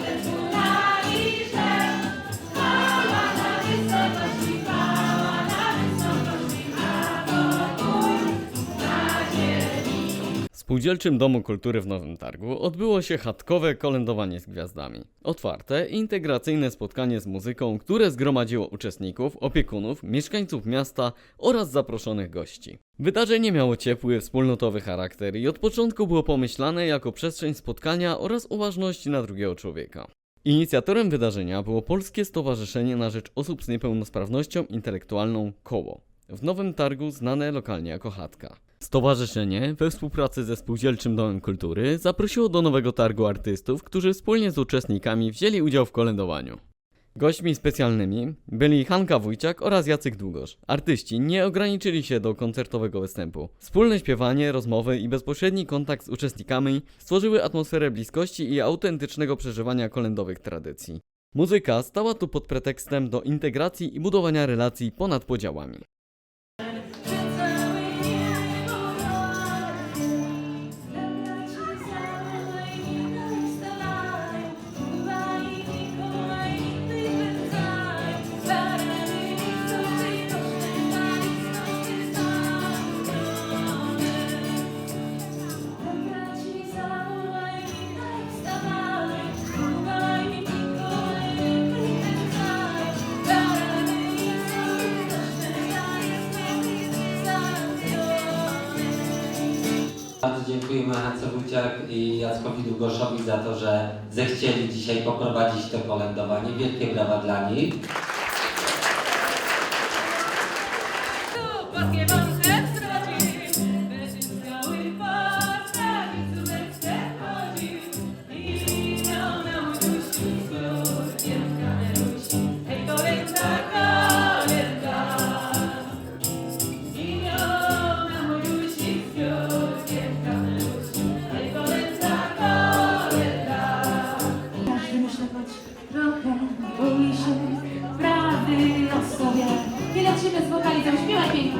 Thank you. Spółdzielczym Domu Kultury w Nowym Targu odbyło się chatkowe kolędowanie z gwiazdami. Otwarte integracyjne spotkanie z muzyką, które zgromadziło uczestników, opiekunów, mieszkańców miasta oraz zaproszonych gości. Wydarzenie miało ciepły, wspólnotowy charakter i od początku było pomyślane jako przestrzeń spotkania oraz uważności na drugiego człowieka. Inicjatorem wydarzenia było Polskie Stowarzyszenie na Rzecz Osób z Niepełnosprawnością Intelektualną KOło, w Nowym Targu znane lokalnie jako Chatka. Stowarzyszenie we współpracy ze Spółdzielczym Domem Kultury zaprosiło do Nowego Targu artystów, którzy wspólnie z uczestnikami wzięli udział w kolędowaniu. Gośćmi specjalnymi byli Hanka Wójciak oraz Jacek Długosz. Artyści nie ograniczyli się do koncertowego występu. Wspólne śpiewanie, rozmowy i bezpośredni kontakt z uczestnikami stworzyły atmosferę bliskości i autentycznego przeżywania kolędowych tradycji. Muzyka stała tu pod pretekstem do integracji i budowania relacji ponad podziałami. Bardzo dziękujemy Hance Wójciak i Jackowi Długoszowi za to, że zechcieli dzisiaj poprowadzić to kolędowanie. Wielkie brawa dla nich. trochę boję się, prawy los sobie. Nie da się bez wokali zaśpiewać pięknie.